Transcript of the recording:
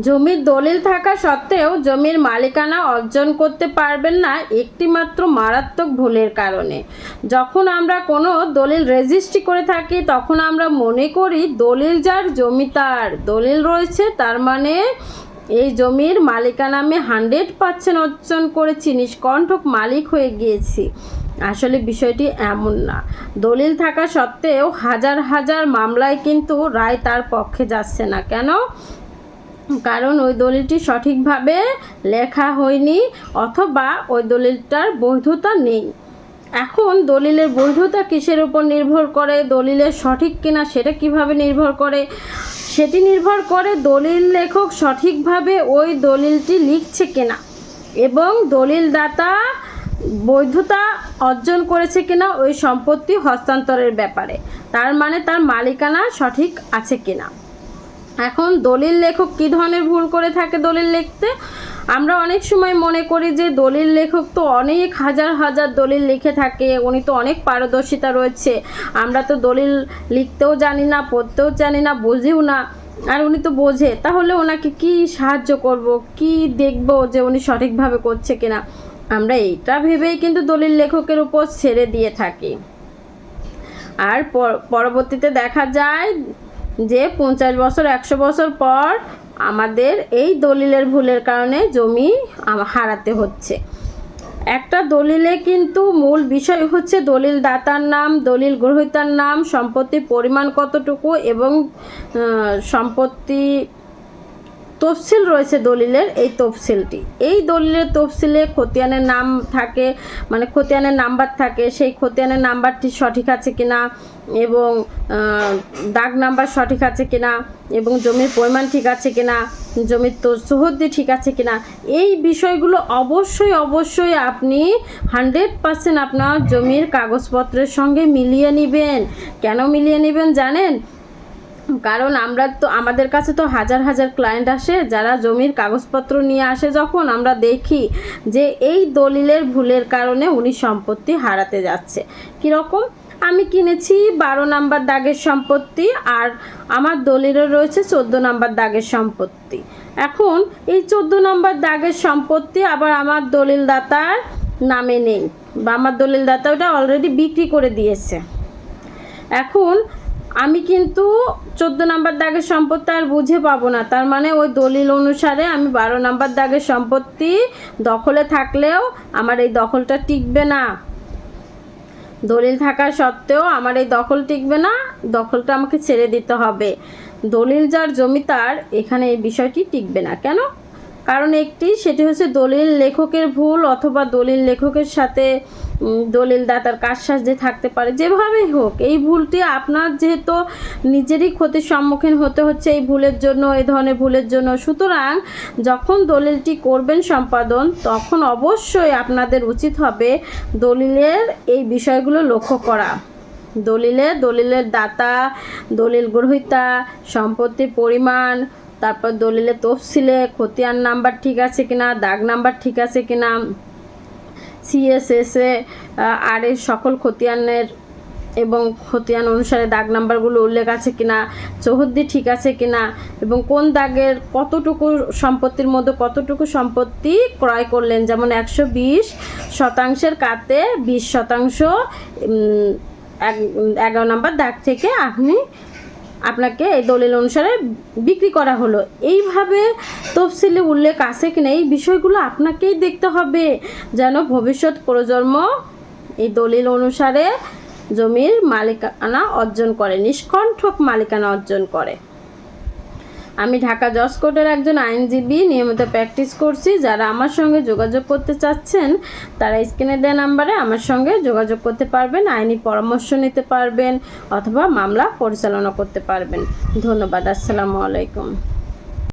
জমির দলিল থাকা সত্ত্বেও জমির মালিকানা অর্জন করতে পারবেন না একটিমাত্র মারাত্মক ভুলের কারণে। যখন আমরা কোনো দলিল রেজিস্ট্রি করে থাকি, তখন আমরা মনে করি দলিল যার জমি তার। দলিল রয়েছে, তার মানে এই জমির মালিকানা আমি হান্ড্রেড পার্সেন্ট অর্জন করেছি, নিষ্কণ্ঠক মালিক হয়ে গিয়েছি। আসলে বিষয়টি এমন না। দলিল থাকা সত্ত্বেও হাজার হাজার মামলায় কিন্তু রায় তার পক্ষে যাচ্ছে না। কেন? কারণ ওই দলিলটি সঠিকভাবে লেখা হয়নি অথবা ওই দলিলটার বৈধতা নেই। এখন দলিলের বৈধতা কিসের উপর নির্ভর করে? দলিলের সঠিক কিনা সেটা কীভাবে নির্ভর করে? সেটি নির্ভর করে দলিল লেখক সঠিকভাবে ওই দলিলটি লিখছে কিনা এবং দলিলদাতা বৈধতা অর্জন করেছে কিনা ওই সম্পত্তি হস্তান্তরের ব্যাপারে। তার মানে তার মালিকানা সঠিক আছে কিনা। এখন দলিল লেখক কী ধরনের ভুল করে থাকে দলিল লিখতে? আমরা অনেক সময় মনে করি যে দলিল লেখক তো অনেক হাজার হাজার দলিল লিখে থাকে, উনি তো অনেক পারদর্শিতা রয়েছে। আমরা তো দলিল লিখতেও জানি না, পড়তেও জানি না, বুঝিও না। আর উনি তো বোঝে, তাহলে ওনাকে কি সাহায্য করব? কি দেখব যে উনি সঠিকভাবে করছে কিনা? আমরা এইটা ভেবেই কিন্তু দলিল লেখকের উপর ছেড়ে দিয়ে থাকি। আর পরবর্তীতে দেখা যায় যে পঞ্চাশ বছর, একশো বছর পর আমাদের এই দলিলের ভুলের কারণে জমি হারাতে হচ্ছে। একটা দলিলে কিন্তু মূল বিষয় হচ্ছে দলিল দাতার নাম, দলিল গ্রহীতার নাম, সম্পত্তির পরিমাণ কতটুকু এবং সম্পত্তি তফসিল রয়েছে দলিলের, এই তফসিলটি। এই দলিলের তফসিলে খতিয়ানের নাম থাকে মানে খতিয়ানের নাম্বার থাকে, সেই খতিয়ানের নাম্বারটি সঠিক আছে কিনা এবং দাগ নাম্বার সঠিক আছে কিনা এবং জমির পরিমাণ ঠিক আছে কিনা, জমির তো চৌহদ্দি ঠিক আছে কিনা, এই বিষয়গুলো অবশ্যই অবশ্যই আপনি হান্ড্রেড পার্সেন্ট আপনার জমির কাগজপত্রের সঙ্গে মিলিয়ে নেবেন। কেন মিলিয়ে নেবেন জানেন? কারণ আমরা তো, আমাদের কাছে তো হাজার হাজার ক্লায়েন্ট আসে, যারা জমির কাগজপত্র নিয়ে আসে যখন আমরা দেখি যে এই দলিলের ভুলের কারণে উনি সম্পত্তি হারাতে যাচ্ছে। কীরকম? আমি কিনেছি বারো নাম্বার দাগের সম্পত্তি আর আমার দলিলে রয়েছে চোদ্দ নাম্বার দাগের সম্পত্তি। এখন এই চোদ্দ নাম্বার দাগের সম্পত্তি আবার আমার দলিলদাতার নামে নেই, বা আমার দলিলদাতা ওটা অলরেডি বিক্রি করে দিয়েছে। এখন আমি কিন্তু চোদ্দ নাম্বার দাগের সম্পত্তি আর বুঝে পাবো না। তার মানে ওই দলিল অনুসারে আমি বারো নাম্বার দাগের সম্পত্তি দখলে থাকলেও আমার এই দখলটা টিকবে না। দলিল থাকা সত্ত্বেও আমার এই দখল টিকবে না, দখলটা আমাকে ছেড়ে দিতে হবে। দলিল যার জমি তার, এখানে এই বিষয়টি টিকবে না। কেন? কারণ একটি সেটি হচ্ছে দলিল লেখকের ভুল অথবা দলিল লেখকের সাথে উম, দলিল দাতার কারসাজে থাকতে পারে যেভাবেই হোক এই ভুলটি আপনার যেহেতু নিজেরই ক্ষতির সম্মুখীন হতে হচ্ছে এই ভুলের জন্য এই ধরনের ভুলের জন্য সুতরাং যখন দলিলটি করবেন সম্পাদন তখন অবশ্যই আপনাদের উচিত হবে দলিলের এই বিষয়গুলো লক্ষ্য করা। দলিলে দলিলের দাতা দলিল গ্রহীতা সম্পত্তির পরিমাণ তারপর দলিলে তফসিলে খতিয়ান নাম্বার ঠিক আছে কিনা, দাগ নাম্বার ঠিক আছে কিনা সিএসএসে আর এর সকল খতিয়ানের এবং খতিয়ান অনুসারে দাগ নাম্বারগুলো উল্লেখ আছে কিনা, চৌহদ্দি ঠিক আছে কিনা এবং কোন দাগের কতটুকু সম্পত্তির মধ্যে কতটুকু সম্পত্তি ক্রয় করলেন? যেমন একশো বিশ শতাংশের কাতে বিশ শতাংশ এগারো নম্বর দাগ থেকে আপনি আপনাকে এই দলিল অনুসারে বিক্রি করা হলো। এইভাবে তফসিলে উল্লেখ আছে কি না? এই বিষয়গুলো আপনাকেই দেখতে হবে যেন ভবিষ্যৎ প্রজন্ম এই দলিল অনুসারে জমির মালিকানা অর্জন করে, নিষ্কণ্ঠক মালিকানা অর্জন করে। আমি ঢাকা জজ কোর্টের একজন আইনজীবী নিয়মিত প্র্যাকটিস করছি। যারা আমার সঙ্গে যোগাযোগ করতে চাচ্ছেন, তারা স্ক্রিনে দেওয়া নাম্বারে আমার সঙ্গে যোগাযোগ করতে পারবেন, আইনি পরামর্শ নিতে পারবেন, অথবা মামলা পরিচালনা করতে পারবেন। ধন্যবাদ, আসসালামু আলাইকুম।